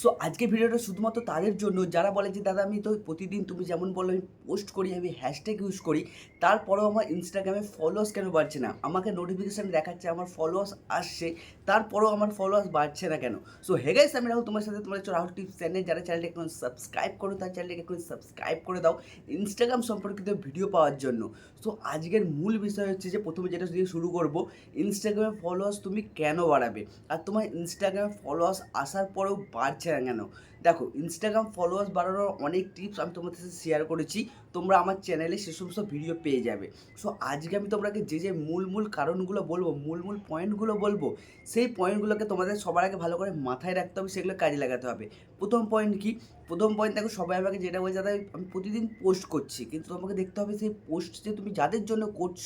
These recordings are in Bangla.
সো আজকে ভিডিওটা শুধুমাত্র তাদের জন্য। যারা বলে যে, দাদা, আমি তো প্রতিদিন তুমি যেমন বলো আমি পোস্ট করি, আমি হ্যাশট্যাগ ইউজ করি, তারপরেও আমার ইনস্টাগ্রামে ফলোয়ার্স কেন বাড়ছে না? আমাকে নোটিফিকেশান দেখাচ্ছে, আমার ফলোয়ার্স আসছে, তারপরেও আমার ফলোয়ার্স বাড়ছে না কেন? সো হে গাইস আমি রাহুল তোমার সাথে তোমার রাহুল টিপস চ্যানেল, যারা চ্যানেলটা এখন সাবস্ক্রাইব করো, তার চ্যানেলটাকে এখন সাবস্ক্রাইব করে দাও ইনস্টাগ্রাম সম্পর্কিত ভিডিও পাওয়ার জন্য। সো আজকের মূল বিষয় হচ্ছে যে, প্রথমে যেটা দিয়ে শুরু করব ইনস্টাগ্রামে ফলোয়ার্স তুমি কেন বাড়াবে? আর তোমার ইনস্টাগ্রামে ফলোয়ার্স আসার পরেও বাড়ছে না কেন? দেখো ইনস্টাগ্রাম ফলোয়ার্স বাড়ানোর অনেক টিপস আমি তোমাদের সাথে শেয়ার করেছি। তোমরা আমার চ্যানেলে সে সমস্ত ভিডিও পেয়ে যাবে। সো আজকে আমি তোমাকে যে যে মূল মূল কারণগুলো বলব, মূল মূল পয়েন্টগুলো বলব, সেই পয়েন্টগুলোকে তোমাদের সবার আগে ভালো করে মাথায় রাখতে হবে, সেগুলো কাজে লাগাতে হবে। প্রথম পয়েন্ট কি? প্রথম পয়েন্ট দেখো, সবাই আমাকে যেটা বলছে আমি প্রতিদিন পোস্ট করছি। কিন্তু তোমাকে দেখতে হবে, সেই পোস্ট যে তুমি যাদের জন্য করছ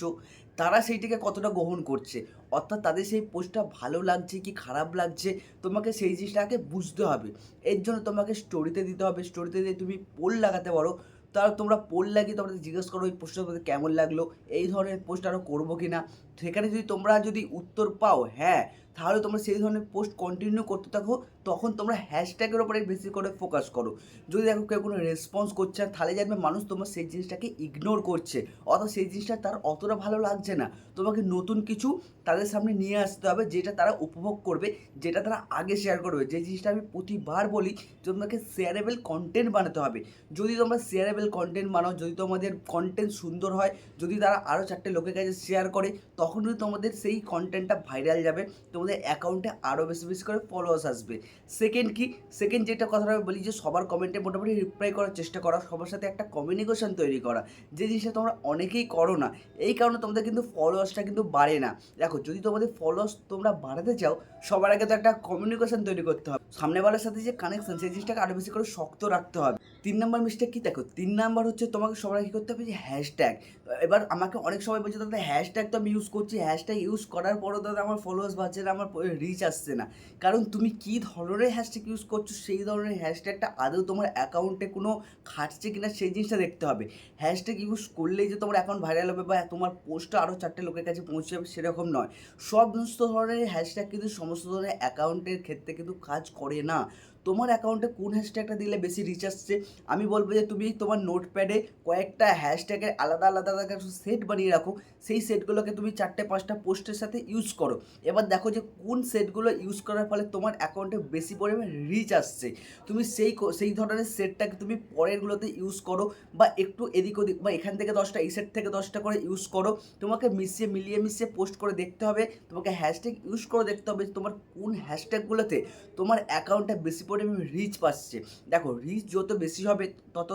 তারা সেইটিকে কতটা গ্রহণ করছে? অর্থাৎ তাদের সেই পোস্টটা ভালো লাগছে কি খারাপ লাগছে? তোমাকে সেই জিনিসটাকে বুঝতে হবে। এর জন্য তোমাকে স্টোরিতে দিতে হবে। স্টোরিতে দিয়ে তুমি পোল লাগাতে পারো। তার তোমরা পোল লাগিয়ে তোমরা জিজ্ঞেস করো, এই পোস্টটা তোমাদের কেমন লাগল? এই ধরনের পোস্ট আরও করব কি না সেখানে যদি তোমরা যদি উত্তর পাও হ্যাঁ তাহলে তোমরা সেই ধরনের পোস্ট কন্টিনিউ করতে থাকো, তখন তোমরা হ্যাশট্যাগের ওপরে বেশি করে ফোকাস করো। যদি দেখো কেউ কোনো রেসপন্স করছে না, তাহলে জানবে মানুষ তোমার সেই জিনিসটাকে ইগনোর করছে। অথবা সেই জিনিসটা তার অতটা ভালো লাগছে না। তোমাকে নতুন কিছু তাদের সামনে নিয়ে আসতে হবে, যেটা তারা উপভোগ করবে, যেটা তারা আগে শেয়ার করবে। যে জিনিসটা আমি প্রতিবার বলি, তোমাকে শেয়ারেবল কন্টেন্ট বানাতে হবে। যদি তোমরা শেয়ারেবল কন্টেন্ট বানাও, যদি তোমাদের কন্টেন্ট সুন্দর হয়, যদি তারা আরও চারটে লোকের কাছে শেয়ার করে, তখন তোমাদের সেই কন্টেন্টটা ভাইরাল যাবে, তোমাদের অ্যাকাউন্টে আরও বেশি বেশি করে ফলোয়ার্স আসবে। সেকেন্ড কি? সেকেন্ড যেটা কথাটা আমি বলি যে, সবার কমেন্টে মোটামুটি রিপ্লাই করার চেষ্টা করা, সবার সাথে একটা কমিউনিকেশন তৈরি করা। যে জিনিসটা তোমরা অনেকেই করো না, এই কারণে তোমাদের কিন্তু ফলোয়ার্সটা কিন্তু বাড়ে না। দেখো, যদি তোমাদের ফলোয়ার্স তোমরা বাড়াতে চাও, সবার আগে তো একটা কমিউনিকেশন তৈরি করতে হবে। সামনে সামনেওয়ালার সাথে যে কানেকশন সেই জিনিসটাকে আরও বেশি করে শক্ত রাখতে হবে। তিন নম্বর মিস্টেক কি? দেখো, তিন নাম্বার হচ্ছে তোমাকে আগে কী করতে হবে যে হ্যাশট্যাগ এবার আমাকে অনেক সময় বলছে, দাদা হ্যাশট্যাগ তো আমি ইউজ করছি। হ্যাশট্যাগ ইউজ করার পরও দাদা আমার ফলোয়ার্স বাড়ছে না, আমার রিচ আসছে না। কারণ তুমি কী ধরনের হ্যাশট্যাগ ইউজ করছ? সেই ধরনের হ্যাশট্যাগটা আদৌ তোমার অ্যাকাউন্টে কোনো খাটছে কিনা সেই জিনিসটা দেখতে হবে। হ্যাশট্যাগ ইউজ করলেই যে তোমার অ্যাকাউন্ট ভাইরাল হবে বা তোমার পোস্টটা আরও চারটে লোকের কাছে পৌঁছে যাবে সেরকম নয়। সব সমস্ত ধরনের হ্যাশট্যাগ কিন্তু সমস্ত ধরনের অ্যাকাউন্টের ক্ষেত্রে কিন্তু কাজ করে না। তোমার অ্যাকাউন্টে কোন হ্যাশট্যাগটা দিলে বেশি রিচ আসছে? আমি বলব যে তুমি তোমার নোটপ্যাডে কয়েকটা হ্যাশট্যাগের আলাদা আলাদা আলাদা সেট বানিয়ে রাখো। সেই সেটগুলোকে তুমি চারটে পাঁচটা পোস্টের সাথে ইউজ করো। এবার দেখো যে কোন সেটগুলো ইউজ করার ফলে তোমার অ্যাকাউন্টে বেশি পরিমাণে রিচ আসছে। তুমি সেই সেই ধরনের সেটটাকে তুমি পরেরগুলোতে ইউজ করো বা একটু এদিক ওদিক বা এখান থেকে দশটা, এই সেট থেকে দশটা করে ইউজ করো। তোমাকে মিশিয়ে মিলিয়ে মিশিয়ে পোস্ট করে দেখতে হবে। তোমাকে হ্যাশট্যাগ ইউজ করে দেখতে হবে যে তোমার কোন হ্যাশট্যাগুলোতে তোমার অ্যাকাউন্টে বেশি পরিমাণে রিচ পাচ্ছে। দেখো রিচ যত বেশি হবে, তত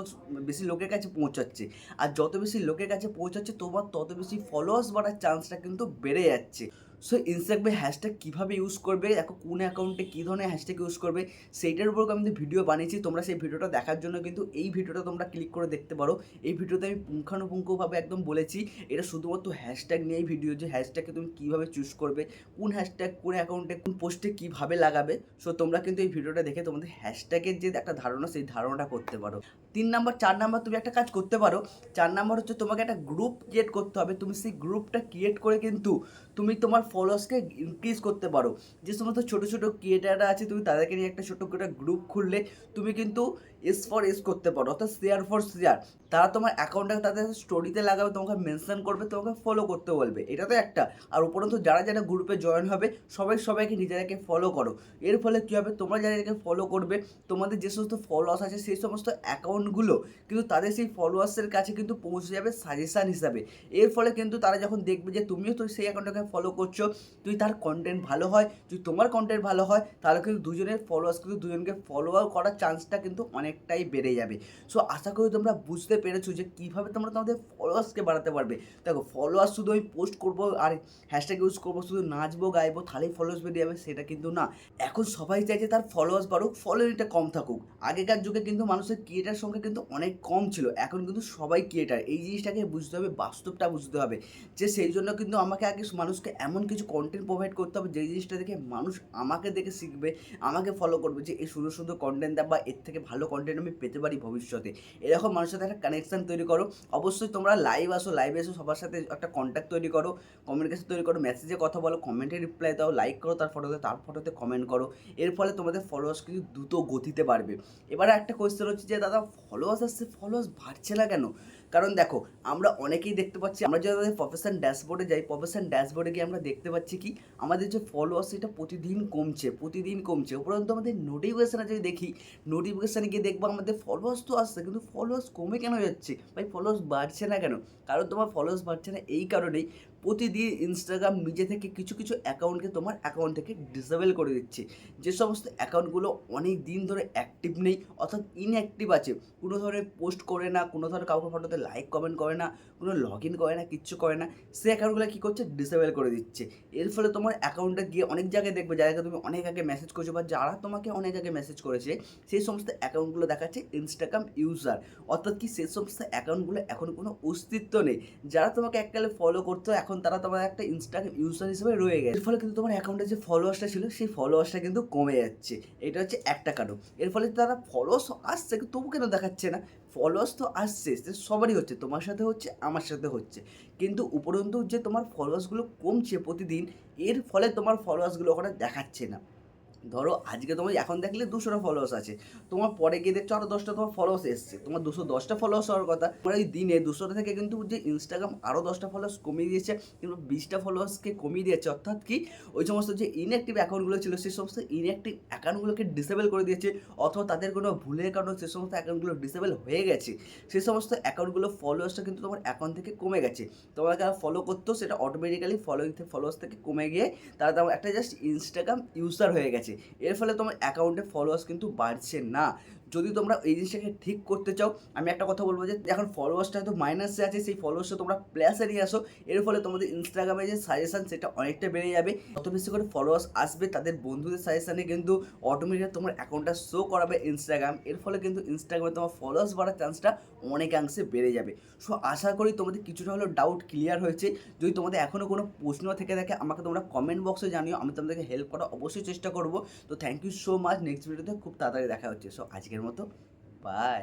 বেশি লোকের কাছে পৌঁছাচ্ছে। আর যত বেশি লোকের কাছে পৌঁছাচ্ছে, তোমার তত বেশি ফলোয়ার্স বাড়ার চান্সটা কিন্তু বেড়ে যাচ্ছে। সো ইনস্টাগ্রামে হ্যাশট্যাগ কীভাবে ইউজ করবে, দেখো কোন অ্যাকাউন্টে কী ধরনের হ্যাশট্যাগ ইউজ করবে, সেইটার উপর আমি ভিডিও বানিয়েছি। তোমরা সেই ভিডিওটা দেখার জন্য কিন্তু এই ভিডিওটা তোমরা ক্লিক করে দেখতে পারো। এই ভিডিওতে আমি পুঙ্খানুপুঙ্খভাবে একদম বলেছি, এটা শুধুমাত্র হ্যাশট্যাগ নিয়েই ভিডিও যে হ্যাশট্যাগকে তুমি কীভাবে চুজ করবে, কোন হ্যাশট্যাগ কোন অ্যাকাউন্টে কোন পোস্টে কীভাবে লাগাবে। সো তোমরা কিন্তু এই ভিডিওটা দেখে তোমাদের হ্যাশট্যাগের যে একটা ধারণা, সেই ধারণাটা করতে পারো। তিন নাম্বার, চার নাম্বার তুমি একটা কাজ করতে পারো। চার নাম্বার হচ্ছে তোমাকে একটা গ্রুপ ক্রিয়েট করতে হবে। তুমি সেই গ্রুপটা ক্রিয়েট করে কিন্তু তুমি তোমার ফলোয়ার্সকে ইনক্রিজ করতে পারো। যে সমস্ত ছোটো ছোটো ক্রিয়েটাররা আছে, তুমি তাদেরকে নিয়ে একটা ছোটো করে গ্রুপ খুললে তুমি কিন্তু এস ফর এস করতে পারো, অর্থাৎ শেয়ার ফর শেয়ার তারা তোমার অ্যাকাউন্টটাকে তাদের স্টোরিতে লাগাবে, তোমাকে মেনশন করবে, তোমাকে ফলো করতে বলবে। এটা তো একটা। আর উপরন্তু যারা যারা গ্রুপে জয়েন হবে, সবাই সবাইকে নিজেদেরকে ফলো করো। এর ফলে কী হবে? তোমরা যাদেরকে ফলো করবে, তোমাদের যে সমস্ত ফলোয়ার্স আছে, সেই সমস্ত অ্যাকাউন্টগুলো কিন্তু তাদের সেই ফলোয়ার্সের কাছে কিন্তু পৌঁছে যাবে সাজেশান হিসাবে। এর ফলে কিন্তু তারা যখন দেখবে যে তুমিও তো সেই অ্যাকাউন্টটাকে ফলো করছ তুই তার কন্টেন্ট ভালো হয়, যদি তোমার কন্টেন্ট ভালো হয়, তাহলে কিন্তু দুজনের ফলোয়ার্স কিন্তু দুজনকে ফলো করার চান্সটা কিন্তু অনেকটাই বেড়ে যাবে। সো আশা করি তোমরা বুঝতে পেরেছ যে কীভাবে তোমরা তোমাদের ফলোয়ার্সকে বাড়াতে পারবে। দেখো ফলোয়ার্স শুধু আমি পোস্ট করব আর হ্যাশট্যাগ ইউজ করব, শুধু নাচবো, গাইবো, তাহলেই ফলোয়ার্স বেরিয়ে যাবে, সেটা কিন্তু না। এখন সবাই চাইছে তার ফলোয়ার্স বাড়ুক ফলোয়ারিটা কম থাকুক। আগেকার যুগে কিন্তু মানুষের ক্রিয়েটার সংখ্যা কিন্তু অনেক কম ছিল, এখন কিন্তু সবাই ক্রিয়েটার এই জিনিসটাকে বুঝতে হবে, বাস্তবটা বুঝতে হবে। যে সেই জন্য কিন্তু আমাকে আগে মানুষকে এমন কিছু কন্টেন্ট প্রোভাইড করতে হবে যে জিনিসটা দেখে মানুষ আমাকে দেখে শিখবে, আমাকে ফলো করবে যে এই সুন্দর সুন্দর কন্টেন্ট দেয় বা এর থেকে ভালো কন্টেন্ট আমি পেতে পারি ভবিষ্যতে। এরকম মানুষের সাথে একটা কানেকশান তৈরি করো। অবশ্যই তোমরা লাইভ আসো লাইভে এসো সবার সাথে একটা কন্ট্যাক্ট তৈরি করো কমিউনিকেশন তৈরি করো মেসেজে কথা বলো কমেন্টে রিপ্লাই দাও লাইক করো তার ফটোতে তার ফটোতে কমেন্ট করো। এর ফলে তোমাদের ফলোয়ার্স কিন্তু দ্রুত গতিতে বাড়বে। এবারে একটা কোয়েশ্চেন হচ্ছে যে, দাদা ফলোয়ার্স আসছে ফলোয়ার্স বাড়ছে না কেন? কারণ দেখো, আমরা অনেকেই দেখতে পাচ্ছি, আমরা যদি আমাদের প্রফেশন ড্যাশবোর্ডে যাই প্রফেশন ড্যাশবোর্ডে গিয়ে আমরা দেখতে পাচ্ছি কি, আমাদের যে ফলোয়ার্স সেটা প্রতিদিন কমছে প্রতিদিন কমছে। উপরন্ত আমাদের নোটিফিকেশানে যদি দেখি নোটিফিকেশানে গিয়ে দেখব আমাদের ফলোয়ার্স তো আসছে, কিন্তু ফলোয়ার্স কমে কেন যাচ্ছে? ভাই ফলোয়ার্স বাড়ছে না কেন? কারণ তোমার ফলোয়ার্স বাড়ছে না এই কারণেই প্রতিদিন ইনস্টাগ্রাম নিজে থেকে কিছু কিছু অ্যাকাউন্টকে তোমার অ্যাকাউন্ট থেকে ডিসেবল করে দিচ্ছে। যে সমস্ত অ্যাকাউন্টগুলো অনেক দিন ধরে অ্যাক্টিভ নেই, অর্থাৎ ইনঅ্যাক্টিভ আছে। কোনো ধরনের পোস্ট করে না, কোনো ধরনের কাউকে ফটোতে লাইক কমেন্ট করে না, কোনো লগ ইন করে না, কিচ্ছু করে না সে অ্যাকাউন্টগুলো কী করছে? ডিসেবল করে দিচ্ছে। এর ফলে তোমার অ্যাকাউন্টে গিয়ে অনেক জায়গায় দেখবে যাদেরকে তুমি অনেক আগে মেসেজ করছ বা যারা তোমাকে অনেক আগে মেসেজ করেছে, সেই সমস্ত অ্যাকাউন্টগুলো দেখাচ্ছে ইনস্টাগ্রাম ইউজার অর্থাৎ কি সেই সমস্ত অ্যাকাউন্টগুলো এখন কোনো অস্তিত্ব নেই। যারা তোমাকে এককালে ফলো করতো এখন তারা তোমার একটা ইনস্টাগ্রাম ইউজার হিসেবে রয়ে গেছে। এর ফলে কিন্তু তোমার অ্যাকাউন্টে যে ফলোয়ার্সটা ছিল, সেই ফলোয়ার্সটা কিন্তু কমে যাচ্ছে। এটা হচ্ছে একটা কারণ। এর ফলে তারা ফলোয়ার্স আসছে তবু কেন দেখাচ্ছে না? ফলোয়ার্স তো আসছে সবারই হচ্ছে, তোমার সাথে হচ্ছে, আমার সাথে হচ্ছে। কিন্তু উপরন্তু যে তোমার ফলোয়ার্সগুলো কমছে প্রতিদিন, এর ফলে তোমার ফলোয়ার্সগুলো ওখানে দেখাচ্ছে না। ধরো আজকে তোমার এখন দেখলে দুশোটা ফলোয়ার্স আছে। তোমার পরে গিয়ে দেখছ আরও দশটা তোমার ফলোয়ার্স এসছে। তোমার দুশো দশটা ফলোয়ার্স হওয়ার কথা। তোমার এই দিনে দুশোটা থেকে কিন্তু যে ইনস্টাগ্রাম আরও দশটা ফলোয়ার্স কমিয়ে দিয়েছে কিংবা বিশটা ফলোয়ার্সকে কমিয়ে দিয়েছে, অর্থাৎ কি ওই সমস্ত যে ইনঅ্যাক্টিভ অ্যাকাউন্টগুলো ছিল, সেই সমস্ত ইনঅ্যাক্টিভ অ্যাকাউন্টগুলোকে ডিসেবল করে দিয়েছে, অথবা তাদের কোনো ভুলের কারণে সে সমস্ত অ্যাকাউন্টগুলো ডিসেবল হয়ে গেছে। সেই সমস্ত অ্যাকাউন্টগুলো ফলোয়ার্সটা কিন্তু তোমার অ্যাকাউন্ট থেকে কমে গেছে। তোমাকে ফলো করতো সেটা অটোমেটিক্যালি ফলো ফলোয়ার্স থেকে কমে গিয়ে তারা তোমার একটা জাস্ট ইনস্টাগ্রাম ইউজার হয়ে গেছে। এর ফলে তোমার অ্যাকাউন্টে ফলোয়ার্স কিন্তু বাড়ছে না। যদি তোমরা এই জিনিসটাকে ঠিক করতে চাও, আমি একটা কথা বলব যে এখন ফলোয়ার্সটা হয়তো মাইনাসে আছে, সেই ফলোয়ার্সটা তোমরা প্লাসে নিয়ে আসো। এর ফলে তোমাদের ইনস্টাগ্রামে যে সাজেশান সেটা অনেকটা বেড়ে যাবে। অত বেশি করে ফলোয়ার্স আসবে, তাদের বন্ধুদের সাজেশানে কিন্তু অটোমেটিক তোমার অ্যাকাউন্টটা শো করাবে ইনস্টাগ্রাম এর ফলে কিন্তু ইনস্টাগ্রামে তোমার ফলোয়ার্স বাড়ার চান্সটা অনেকাংশে বেড়ে যাবে। সো আশা করি তোমাদের কিছুটা হলেও ডাউট ক্লিয়ার হয়েছে। যদি তোমাদের এখনও কোনো প্রশ্ন থেকে থাকে, আমাকে তোমরা কমেন্ট বক্সে জানিও। আমি তোমাদেরকে হেল্প করার অবশ্যই চেষ্টা করব। তো thank you so much next ভিডিওতে খুব তাড়াতাড়ি দেখা হচ্ছে। সো আজকের মতো বাই